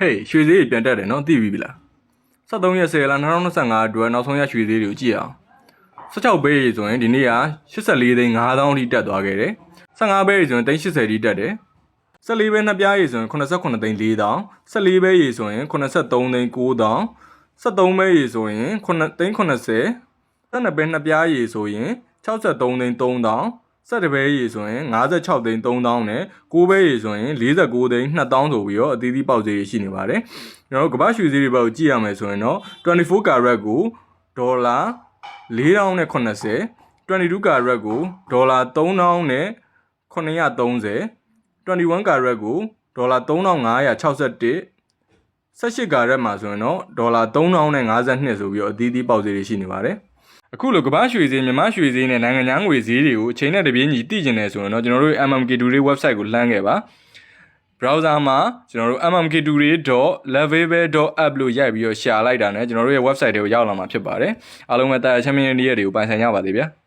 ဟေးရွှေဈေးတွေပြန်တက်တယ်နော်သိပြီလား73ရက်10လ2025အတွက်နောက်ဆုံးရရွှေဈေးတွေကိုကြည့်အောင်16ပဲဆိုရင်ဒီနေ့က84သိန်း5000အထိတက်သွားခဲ့တယ်15ပဲဆိုရင်380အထိတက်တယ်14ပဲနှစ်ပြားရေဆိုရင်89သိန်း4000 14ပဲရေဆိုရင်83သိန်း9000 73ပဲရေဆိုရင်9သိန်း80 12ပဲနှစ်ပြားရေဆိုရင်63သိန်း3000 17ပဲရေဆိုရင်56သိန်း3000နဲ့6ပဲရေဆိုရင်49သိန်း2000ဆိုပြီးတော့အသီးသီးပေါက်ဈေးတွေရှိနေပါတယ်ကျွန်တော်တို့ကမ္ဘာရွှေဈေးတွေဘက်ကိုကြည့်ရမယ်ဆိုရင်တော့24 carat ကိုဒေါ်လာ4080 22 carat ကိုဒေါ်လာ3000နဲ့930 21 carat ကိုဒေါ်လာ3561 18ကာရက်မှာဆိုရင်တော့ဒေါ်လာ3052ဆိုပြီးတော့အသီးသီးပေါက်ဈေးတွေရှိနေပါတယ်။ အခုလိုကမ္ဘာရွှေဈေးမြန်မာရွှေဈေးနဲ့နိုင်ငံခြားငွေဈေးတွေကိုအချိန်နဲ့တပြေးညီသိကျင်နေဆိုရင်တော့ကျွန်တော်တို့ MMK2 တွေ website ကိုလှမ်းခဲ့ပါ။ browser မှာကျွန်တော်တို့ mmk2.level.app လို့ရိုက်ပြီးတော့ရှာလိုက်တာနဲ့ကျွန်တော်တို့ရဲ့ website တွေကိုရောက်လာမှာဖြစ်ပါတယ်။အားလုံးပဲတာယာချမ်းမြေရဲ့နေ့ရက်တွေကိုပိုင်ဆိုင်ကြပါသေးဗျာ။